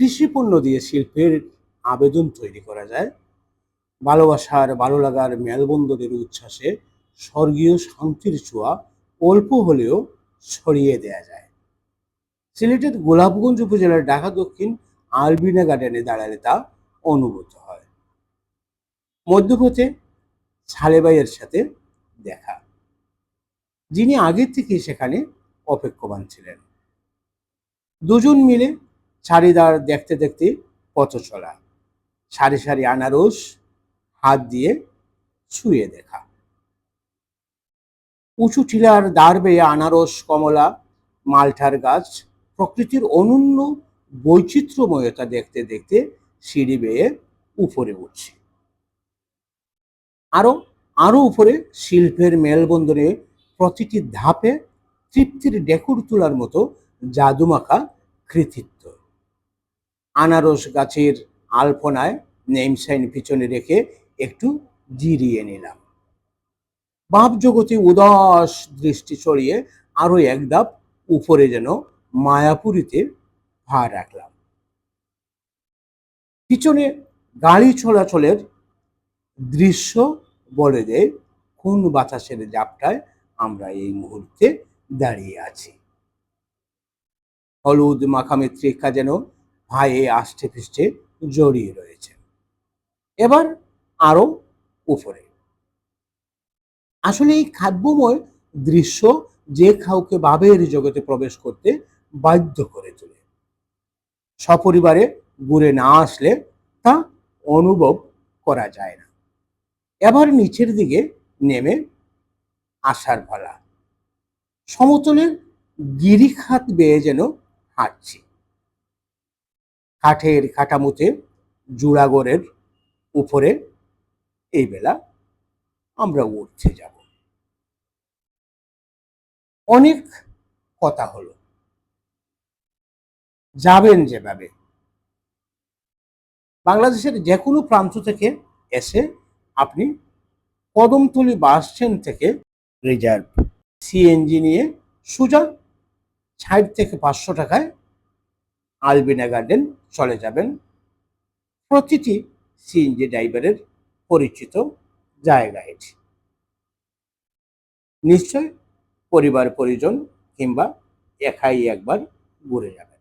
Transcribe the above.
কৃষিপণ্য দিয়ে শিল্পের আবেদন তৈরি করা যায়। ভালোবাসার ভালো লাগার মেলবন্ধনের উচ্ছ্বাসে স্বর্গীয় শান্তির ছোঁয়া অল্প হলেও ছড়িয়ে দেয়া যায়। সিলেটের গোলাপগঞ্জ উপজেলার ঢাকা দক্ষিণ আলবিনা গার্ডেনে দাঁড়ালে তা অনুভূত হয়। মধ্যপথে সালেবাইয়ের সাথে দেখা। যিনি আগের থেকে সেখানে অপেক্ষমান ছিলেন। দুজন মিলে চারিদার দেখতে দেখতে পথ চলা সারি সারি আনারস, হাত দিয়ে ছুঁয়ে দেখা। উঁচু টিলার দাঁড় বেয়ে আনারস, কমলা মালটার গাছ, প্রকৃতির অনন্য বৈচিত্র্যময়তা দেখতে দেখতে সিঁড়ি বেয়ে উপরে উঠছে। আরও আরও উপরে শিল্পের মেলবন্ধনে প্রতিটি ধাপে তৃপ্তির ডেকুর তোলার মতো জাদুমাখা কৃতিত্ব। আনারস গাছের আলপনায় নেম সাইন পিছনে রেখে একটু জিরিয়ে নিলাম। বাপ জগতে উদাস দৃষ্টি ছড়িয়ে আরও এক ধাপ উপরে যেন মায়াপুরীতে ভা রাখলাম। পিছনে গাড়ি চলাচলের দৃশ্য বলে দেয় কোন বাতাসের জাপটায় আমরা এই মুহূর্তে দাঁড়িয়ে আছি। হলুদ মাখামিত্রিকা যেন ভাইয়ে আষ্টে পৃষ্ঠে জড়িয়ে রয়েছে। এবার আরও উপরে। আসলে এই খাদ্যময় দৃশ্য যে কাউকে ভাবের জগতে প্রবেশ করতে বাধ্য করে তোলে। সপরিবারে ঘুরে না আসলে তা অনুভব করা যায় না। এবার নিচের দিকে নেমে আসার পালা সমতলের গিরিখাত বেয়ে যেন হাঁটছি। কাঠের কাটামুতে জুড়াগড়ের উপরে এই বেলা আমরা উঠতে যাব। অনেক কথা হলো। যাবেন যেভাবে। বাংলাদেশের যে কোনো প্রান্ত থেকে এসে আপনি কদমতলি বাস স্ট্যান্ড থেকে রিজার্ভ। সিএনজি নিয়ে সোজা ষাট থেকে পাঁচশো টাকায় আলবিনা গার্ডেন চলে যাবেন। প্রতিটি সিএনজি ড্রাইভারের পরিচিত জায়গা এটি। নিশ্চয় পরিবার পরিজন কিংবা একাই একবার ঘুরে যাবেন।